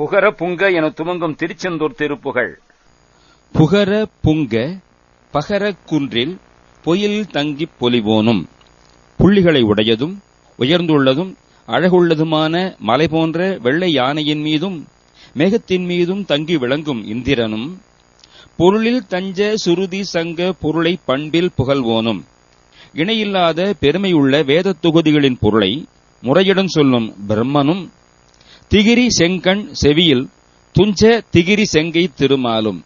புகர புங்க என துவங்கும் திருச்செந்தூர் திருப்புகழ். புகர புங்க பகர குன்றில் பொயில் தங்கிப் பொலிவோனும் புள்ளிகளை உடையதும் உயர்ந்துள்ளதும் அழகுள்ளதுமான மலை போன்ற வெள்ளை யானையின் மீதும் மேகத்தின் மீதும் தங்கி விளங்கும் இந்திரனும் பொருளில் தஞ்ச சுருதி சங்க பொருளை பண்பில் புகழ்வோனும். இணையில்லாத பெருமையுள்ள வேதத் தொகுதிகளின் பொருளை முறையுடன் சொல்லும் பிரம்மனும் திகிரி செங்கண் செவியில் துஞ்ச திகிரி செங்கை திருமாலும்.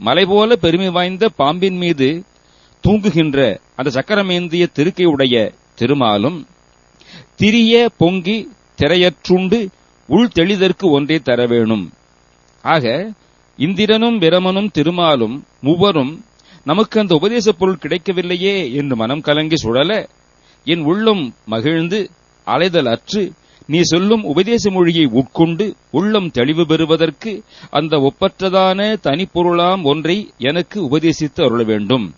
மலைபோல பெருமை வாய்ந்த பாம்பின் மீது தூங்குகின்ற அந்த சக்கரமேந்திய திருக்கை உடைய திருமாலும் திரிய பொங்கி திரையற்றுண்டு உள் தெளிதற்கு ஒன்றே தர வேணும். ஆக இந்திரனும் பிரமனும் திருமாலும் மூவரும் நமக்கு அந்த உபதேச பொருள் கிடைக்கவில்லையே என்று மனம் கலங்கி சுழல என் உள்ளம் மகிழ்ந்து அலைதல் அற்று நீ சொல்லும் உபதேச மொழியை உட்கொண்டு உள்ளம் தெளிவு பெறுவதற்கு அந்த ஒப்பற்றதான தனிப்பொருளாம் ஒன்றை எனக்கு உபதேசித்து அருள வேண்டும்.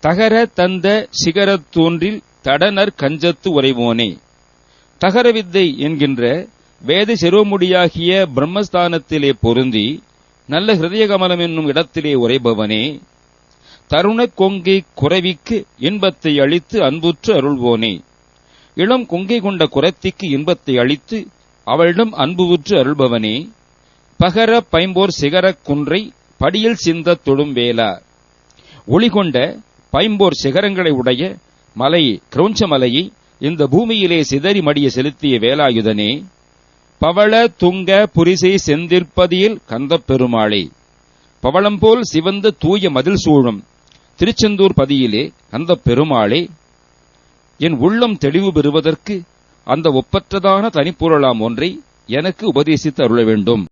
தகர தந்த சிகரத் தோன்றில் தடனர் கஞ்சத்து உரைவோனே தகர வித்தை என்கின்ற வேத சிரோமுடியாகிய பிரம்மஸ்தானத்திலே பொருந்தி நல்ல ஹிருதய கமலம் என்னும் இடத்திலே உரைபவனே தருணக் கொங்கை குறைவிக்கு இன்பத்தை அளித்து அன்புற்று அருள்வோனே. இளம் கொங்கை கொண்ட குரத்திக்கு இன்பத்தை அளித்து அவளிடம் அன்புவுற்று அருள்பவனே பகர பைம்போர் சிகரக் குன்றை படியில் சிந்தத் தொடும் வேலா ஒளி கொண்ட பைம்போர் சிகரங்களை உடைய மலை கிரௌஞ்ச மலையை இந்த பூமியிலே சிதறி மடிய செலுத்திய வேலாயுதனே பவள துங்க புரிசை செந்திற்பதியில் கந்தப் பெருமாளே பவளம்போல் சிவந்த தூய மதில் சூழும் திருச்செந்தூர் பதியிலே கந்தப் பெருமாளே என் உள்ளம் தெளிவு பெறுவதற்கு அந்த ஒப்பற்றதான தனிப்பொருளாம் ஒன்றை எனக்கு உபதேசித்து அருள வேண்டும்.